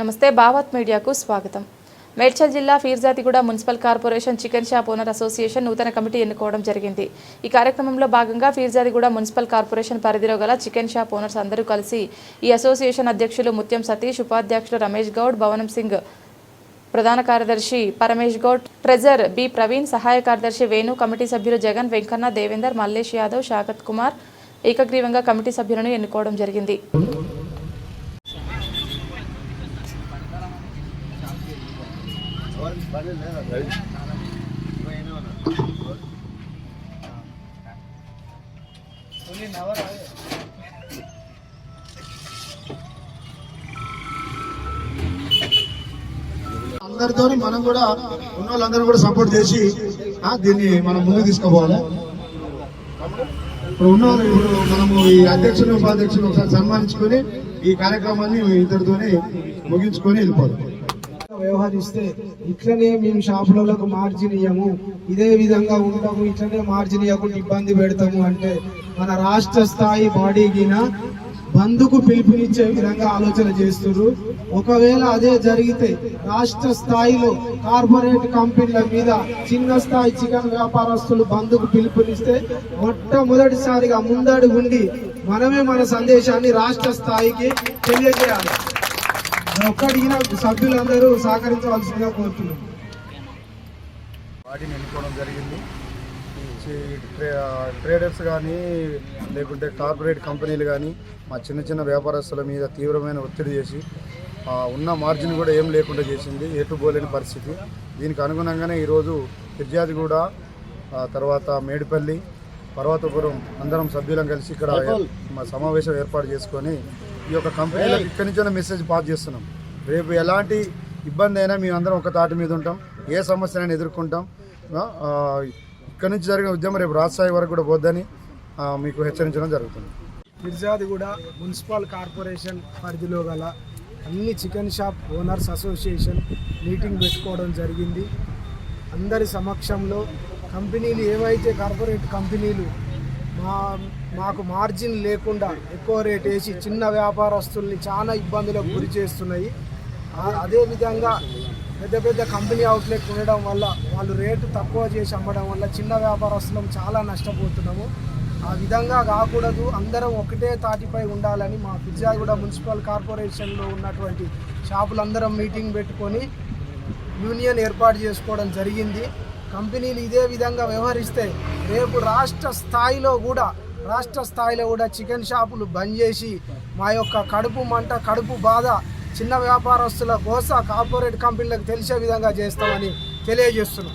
నమస్తే భావత్ మీడియాకు స్వాగతం. మేడ్చల్ జిల్లా Peerzadiguda municipal corporation chicken shop owner association నూతన కమిటీ ఎన్నుకోవడం జరిగింది. ఈ కార్యక్రమంలో భాగంగా ఫీర్జాతిగూడ మున్సిపల్ కార్పొరేషన్ పరిధిలో గల చికెన్ షాప్ ఓనర్స్ అందరూ కలిసి ఈ అసోసియేషన్ అధ్యక్షులు ముత్యం సతీష్ ఉపాధ్యక్షులు రమేష్ గౌడ్ భవనం సింగ్ ప్రధాన కార్యదర్శి పరమేష్ గౌడ్ ట్రెజర్ బి ప్రవీణ్ సహాయ కార్యదర్శి వేణు కమిటీ సభ్యులు జగన్ వెంకన్న దేవేందర్ మల్లేష్ యాదవ్ షాకత్ కుమార్ ఏకగ్రీవంగా కమిటీ సభ్యులను ఎన్నుకోవడం జరిగింది. అందరితో మనం కూడా ఉన్న వాళ్ళందరూ కూడా సపోర్ట్ చేసి దీన్ని మనం ముందుకు తీసుకుపోవాలి. ఇప్పుడు ఉన్న వాళ్ళు ఇప్పుడు మనము ఈ అధ్యక్షులు ఉపాధ్యక్షులు ఒకసారి సన్మానించుకొని ఈ కార్యక్రమాన్ని ఇద్దరితోనే ముగించుకొని వెళ్ళిపోవాలి. వ్యవహరిస్తే ఇట్లనే మేము షాపులకు మార్జిన్ ఇయ్యము ఇదే విధంగా ఉంటాము ఇట్లనే మార్జిన్ ఇవ్వకుండా ఇబ్బంది పెడతాము అంటే మన రాష్ట్ర స్థాయి బాడీకిన బంధుకు పిలుపునిచ్చే విధంగా ఆలోచన చేస్తున్నారు ఒకవేళ అదే జరిగితే రాష్ట్ర స్థాయిలో కార్పొరేట్ కంపెనీల మీద చిన్న స్థాయి చికెన్ వ్యాపారస్తులు బంధుకు పిలుపునిస్తే మొట్టమొదటిసారిగా ముందడు ఉండి మనమే మన సందేశాన్ని రాష్ట్ర స్థాయికి తెలియజేయాలి. ఒక్కడిగిన సభ్యులందరూ సహకరించవలసిందిగా కోరుతున్నాం. వాటిని ఎన్నుకోవడం జరిగింది. ట్రేడర్స్ కానీ లేకుంటే కార్పొరేట్ కంపెనీలు కానీ మా చిన్న చిన్న వ్యాపారస్తుల మీద తీవ్రమైన ఒత్తిడి చేసి ఉన్న మార్జిన్ కూడా ఏం లేకుండా చేసింది. ఏటుపోలేని పరిస్థితి. దీనికి అనుగుణంగానే ఈరోజు ఫిర్యాదుగూడ తర్వాత మేడిపల్లి పర్వతపురం అందరం సభ్యులం కలిసి ఇక్కడ మా సమావేశం ఏర్పాటు చేసుకొని ఈ యొక్క కంపెనీలకు ఇక్కడి నుంచే మెసేజ్ పాస్ చేస్తున్నాం. రేపు ఎలాంటి ఇబ్బంది అయినా మేము అందరం ఒక తాటి మీద ఉంటాం. ఏ సమస్యనైనా ఎదుర్కొంటాం. ఇక్కడి నుంచి జరిగిన ఉద్యమం రేపు రాజస్థాయి వరకు కూడా పోద్దని మీకు హెచ్చరించడం జరుగుతుంది. మిర్జాదిగూడ మున్సిపల్ కార్పొరేషన్ పరిధిలో గల అన్ని chicken shop owners association meeting పెట్టుకోవడం జరిగింది. అందరి సమక్షంలో కంపెనీలు ఏవైతే కార్పొరేట్ కంపెనీలు మా మాకు మార్జిన్ లేకుండా ఎక్కువ రేట్ వేసి చిన్న వ్యాపారస్తుల్ని చాలా ఇబ్బందులకు గురి చేస్తున్నాయి. అదేవిధంగా పెద్ద పెద్ద కంపెనీ అవుట్లెట్ ఉండడం వల్ల వాళ్ళు రేటు తక్కువ చేసి అమ్మడం వల్ల చిన్న వ్యాపారస్తులం చాలా నష్టపోతున్నాము. ఆ విధంగా కాకూడదు అందరం ఒకటే తాటిపై ఉండాలని మా ఫిర్జాగూడ మున్సిపల్ కార్పొరేషన్లో ఉన్నటువంటి షాపులందరం మీటింగ్ పెట్టుకొని యూనియన్ ఏర్పాటు చేసుకోవడం జరిగింది. కంపెనీలు ఇదే విధంగా వ్యవహరిస్తే రేపు రాష్ట్ర స్థాయిలో కూడా రాష్ట్ర స్థాయిలో కూడా చికెన్ షాపులు బంద్ చేసి మా యొక్క కడుపు మంట కడుపు బాధ చిన్న వ్యాపారస్తుల కోసం కార్పొరేట్ కంపెనీలకు తెలిసే విధంగా చేస్తామని తెలియజేస్తున్నాం.